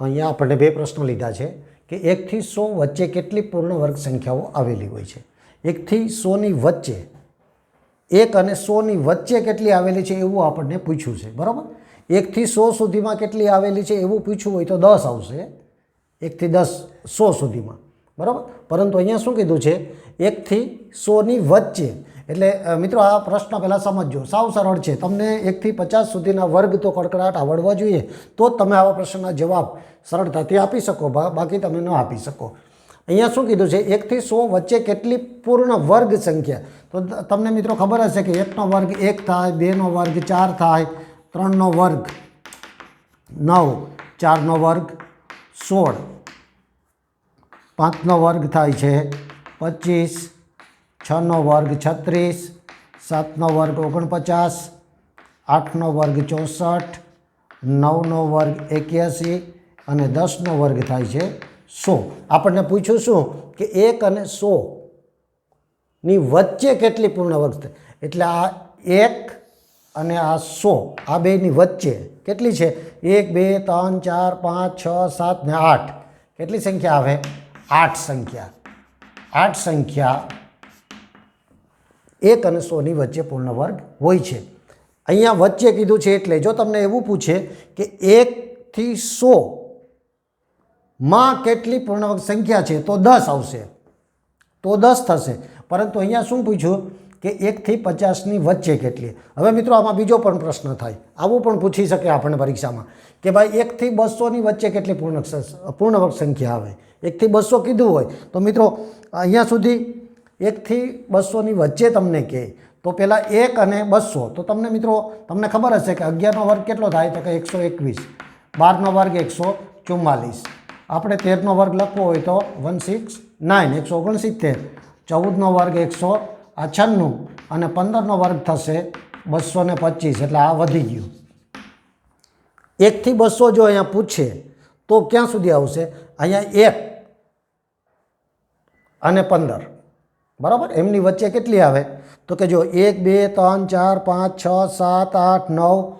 અહીંયા આપણને બે પ્રશ્નો લીધા છે કે એકથી સો વચ્ચે કેટલી પૂર્ણ વર્ગ સંખ્યાઓ આવેલી હોય છે? એકથી સોની વચ્ચે, એક અને સોની વચ્ચે કેટલી આવેલી છે એવું આપણને પૂછ્યું છે, બરાબર? એકથી સો સુધીમાં કેટલી આવેલી છે એવું પૂછ્યું હોય તો દસ આવશે, એકથી દસ સો સુધીમાં, બરાબર? પરંતુ અહીંયા શું કીધું છે? એકથી સોની વચ્ચે એટલે મિત્રો, આ પ્રશ્ન પહેલાં સમજજો. સાવ સરળ છે. તમને એકથી પચાસ સુધીના વર્ગ તો કડકડાટ આવડવા જોઈએ, તો જ તમે આવા પ્રશ્નના જવાબ સરળતાથી આપી શકો. બાકી તમે ન આપી શકો. અહીંયા શું કીધું છે? એકથી સો વચ્ચે કેટલી પૂર્ણ વર્ગ સંખ્યા? તો, તમને મિત્રો ખબર હશે કે એકનો વર્ગ એક થાય, બેનો વર્ગ ચાર થાય, ત્રણનો વર્ગ નવ, ચારનો વર્ગ સોળ. પાંચનો વર્ગ થાય છે પચીસ છનો વર્ગ છત્રીસ, સાતનો વર્ગ ઓગણપચાસ, આઠનો વર્ગ ચોસઠ, નવનો વર્ગ એક્યાસી અને દસનો વર્ગ થાય છે સો. આપણને પૂછ્યું શું? કે એક અને સો ની વચ્ચે કેટલી પૂર્ણ વર્ગ થાય? એટલે આ એક અને આ સો, આ બેની વચ્ચે કેટલી છે? એક, બે, ત્રણ, ચાર, પાંચ, છ, સાત ને આઠ. કેટલી સંખ્યા આવે? આઠ સંખ્યા. આઠ સંખ્યા એક અને સોની વચ્ચે પૂર્ણ વર્ગ હોય છે. અહીંયા વચ્ચે કીધું છે એટલે જો તમને એવું પૂછે કે એકથી સો માં કેટલી પૂર્ણવર્ગ સંખ્યા છે, તો દસ આવશે. તો દસ થશે. પરંતુ અહીંયા શું પૂછ્યું કે એકથી પચાસની વચ્ચે કેટલી? હવે મિત્રો આમાં બીજો પણ પ્રશ્ન થાય. આવું પણ પૂછી શકે આપણને પરીક્ષામાં કે ભાઈ એકથી બસોની વચ્ચે કેટલી પૂર્ણ પૂર્ણવર્ગ સંખ્યા આવે? એકથી બસો કીધું હોય. તો મિત્રો, અહીંયા સુધી એકથી બસોની વચ્ચે તમને કહે તો પહેલાં એક અને બસો. તો તમને મિત્રો, તમને ખબર હશે કે અગિયારનો વર્ગ કેટલો થાય? તો કે એકસો એકવીસ. બારનો વર્ગ એકસો ચુમ્માલીસ. આપણે તેરનો વર્ગ લખવો હોય તો વન સિક્સ નાઇન, એકસો ઓગણસિત્તેર. ચૌદનો વર્ગ એકસો આ છન્નું અને પંદરનો વર્ગ થશે બસો ને પચીસ, એટલે આ વધી ગયું. એકથી બસો જો અહીંયા પૂછે, તો ક્યાં સુધી આવશે? અહીંયા એક અને પંદર. બરાબર? એમની વચ્ચે કેટલી આવે? તો કે જો એક, બે, ત્રણ, ચાર, પાંચ, છ, સાત, આઠ, નવ,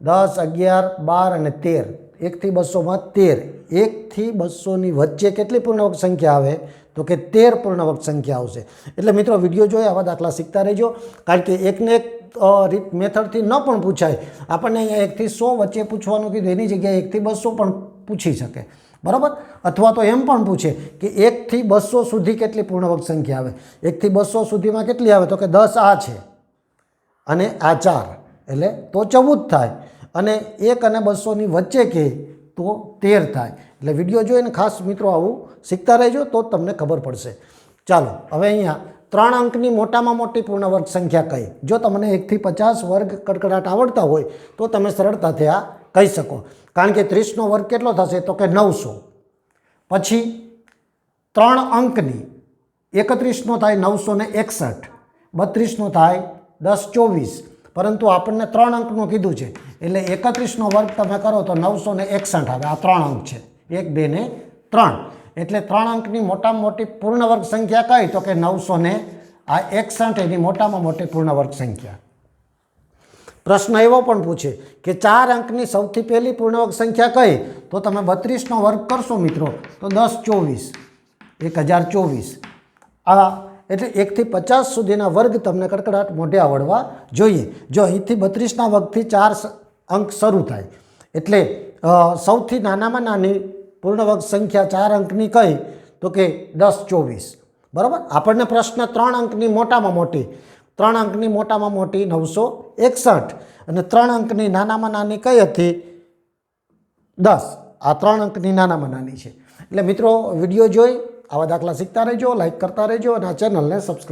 દસ, અગિયાર, બાર અને તેર. એકથી બસોમાં તેર. એકથી બસોની વચ્ચે કેટલી પૂર્ણવક સંખ્યા આવે? તો કે તેર પૂર્ણવક સંખ્યા આવશે. એટલે મિત્રો, વીડિયો જોઈએ આવા દાખલા શીખતા રહેજો. કારણ કે એકને એક રીત, મેથડથી ન પણ પૂછાય. આપણને અહીંયા એકથી સો વચ્ચે પૂછવાનું કીધું, એની જગ્યાએ એકથી બસો પણ પૂછી શકે. બરાબર? અથવા તો એમ પણ પૂછે કે એકથી બસો સુધી કેટલી પૂર્ણવર્ગ સંખ્યા આવે? એકથી બસો સુધીમાં કેટલી આવે? તો કે દસ આ છે. અને આ ચાર. એટલે તો ચૌદ થાય. અને એક અને બસોની વચ્ચે કહે તો તેર થાય. એટલે વીડિયો જોઈને ખાસ મિત્રો આવું શીખતા રહેજો, તો તમને ખબર પડશે. ચાલો, હવે અહીંયા ત્રણ અંકની મોટામાં મોટી પૂર્ણ વર્ગ સંખ્યા કઈ? જો તમને એકથી પચાસ વર્ગ કડકડાટ આવડતા હોય, તો તમે સરળતાથી આ કહી શકો. કારણ કે ત્રીસનો વર્ગ કેટલો થશે તો કે નવસો. પછી ત્રણ અંકની, એકત્રીસનો થાય નવસો ને એકસઠ, બત્રીસનો થાય દસ ચોવીસ. પરંતુ આપણને ત્રણ અંકનું કીધું છે. એટલે એકત્રીસનો વર્ગ તમે કરો તો નવસો ને એકસઠ આવે. આ ત્રણ અંક છે. એક, બે ને ત્રણ. એટલે ત્રણ અંકની મોટામાં મોટી પૂર્ણ વર્ગ સંખ્યા કઈ? તો કે નવસો ને, આ એકસઠ એની મોટામાં મોટી પૂર્ણ વર્ગ સંખ્યા પ્રશ્ન એવો પણ પૂછે કે ચાર અંકની સૌથી પહેલી પૂર્ણાંક સંખ્યા કઈ? તો તમે બત્રીસનો વર્ગ કરશો મિત્રો, તો દસ ચોવીસ, એક હજાર ચોવીસ. આ એટલે એકથી પચાસ સુધીના વર્ગ તમને કડકડાટ મોઢે આવડવા જોઈએ. જો અહીંથી બત્રીસના વર્ગથી ચાર અંક શરૂ થાય, એટલે સૌથી નાનામાં નાની પૂર્ણવર્ગ સંખ્યા ચાર અંકની કઈ? તો કે દસ ચોવીસ. બરાબર? આપણને પ્રશ્ન ત્રણ અંકની મોટામાં મોટી. ત્રણ અંકની મોટામાં મોટી નવસો એકસઠ અને ત્રણ અંકની નાનામાં નાની કઈ હતી? દસ. આ ત્રણ અંકની નાનામાં નાની છે. એટલે મિત્રો, વીડિયો જોઈ, આવા દાખલા શીખતા રહેજો લાઇક કરતા રહેજો અને આ ચેનલને સબસ્ક્રાઈબ